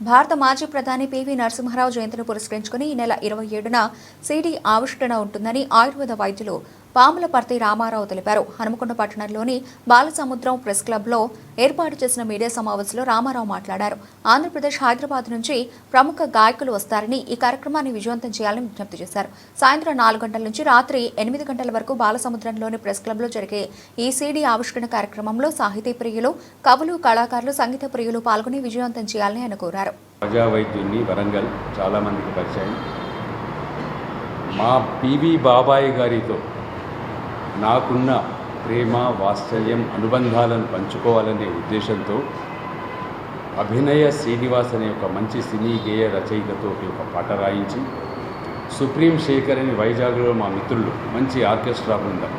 భారత మాజీ ప్రధాని పివి నరసింహారావు జయంతిని పురస్కరించుకుని ఈ నెల ఇరవై ఏడున సిడి ఆవిష్కరణ ఉంటుందని ఆయుర్వేద వైద్యులు పాములపర్తి రామారావు తెలిపారు. హనుమకొండ పట్టణంలోని బాలసముద్రం ప్రెస్ క్లబ్లో ఏర్పాటు చేసిన మీడియా సమావేశంలో రామారావు మాట్లాడారు. ఆంధ్రప్రదేశ్ హైదరాబాద్ నుంచి ప్రముఖ గాయకులు వస్తారని ఈ కార్యక్రమాన్ని విజయవంతం చేయాలని విజ్ఞప్తి చేశారు. సాయంత్రం నాలుగు గంటల నుంచి రాత్రి ఎనిమిది గంటల వరకు బాలసముద్రంలోని ప్రెస్ క్లబ్లో జరిగే ఈ సీడీ ఆవిష్కరణ కార్యక్రమంలో సాహితీ ప్రియులు కవులు కళాకారులు సంగీత ప్రియులు పాల్గొని విజయవంతం చేయాలని ఆయన కోరారు. వరంగల్ చాలామందికి పరిచయం. మా పివి బాబాయ్ గారితో నాకున్న ప్రేమ వాత్సల్యం అనుబంధాలను పంచుకోవాలనే ఉద్దేశంతో అభినయ శ్రీనివాస్ అనే ఒక మంచి సినీ గేయ రచయితతో ఒక పాట రాయించి సుప్రీం శేఖర్ అని వైజాగ్లో మా మిత్రులు మంచి ఆర్కెస్ట్రా బృందం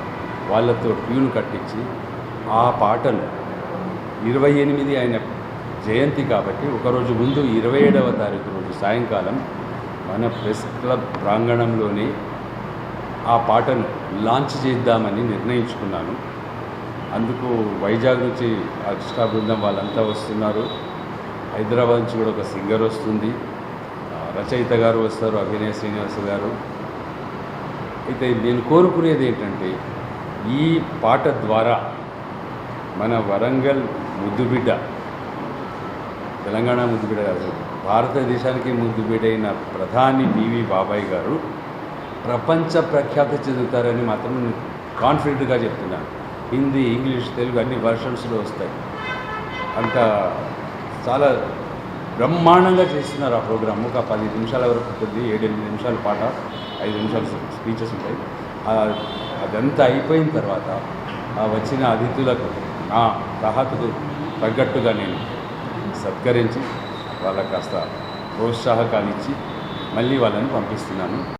వాళ్ళతో ట్యూన్ కట్టించి ఆ పాటను ఇరవై ఎనిమిది ఆయన జయంతి కాబట్టి ఒకరోజు ముందు ఇరవై ఏడవ తారీఖు రోజు సాయంకాలం మన ప్రెస్ క్లబ్ ప్రాంగణంలోనే ఆ పాటను లాంచ్ చేద్దామని నిర్ణయించుకున్నాను. అందుకు వైజాగ్ నుంచి ఆర్కెస్ట్రా బృందం వాళ్ళంతా వస్తున్నారు. హైదరాబాద్ నుంచి కూడా ఒక సింగర్ వస్తుంది. రచయిత గారు వస్తారు అభినయ శ్రీనివాస్ గారు. అయితే నేను కోరుకునేది ఏంటంటే ఈ పాట ద్వారా మన వరంగల్ ముద్దుబిడ్డ తెలంగాణ ముద్దుబిడ్డ కాదు భారతదేశానికి ముద్దుబిడ్డైన ప్రధాని బీవీ బాబాయ్ గారు ప్రపంచ ప్రఖ్యాతి చెందుతారని మాత్రం నేను కాన్ఫిడెంట్గా చెప్తున్నాను. హిందీ ఇంగ్లీష్ తెలుగు అన్ని వర్షన్స్లో వస్తాయి. అంత చాలా బ్రహ్మాండంగా చేస్తున్నారు ఆ ప్రోగ్రామ్. ఒక పది నిమిషాల వరకు కొద్ది ఏడెనిమిది నిమిషాల పాట ఐదు నిమిషాలు స్పీచెస్ ఉంటాయి. అదంతా అయిపోయిన తర్వాత వచ్చిన అతిథులకు నా రాహతకు తగ్గట్టుగా నేను సత్కరించి వాళ్ళకి కాస్త ప్రోత్సాహకాలు ఇచ్చి మళ్ళీ వాళ్ళని పంపిస్తున్నాను.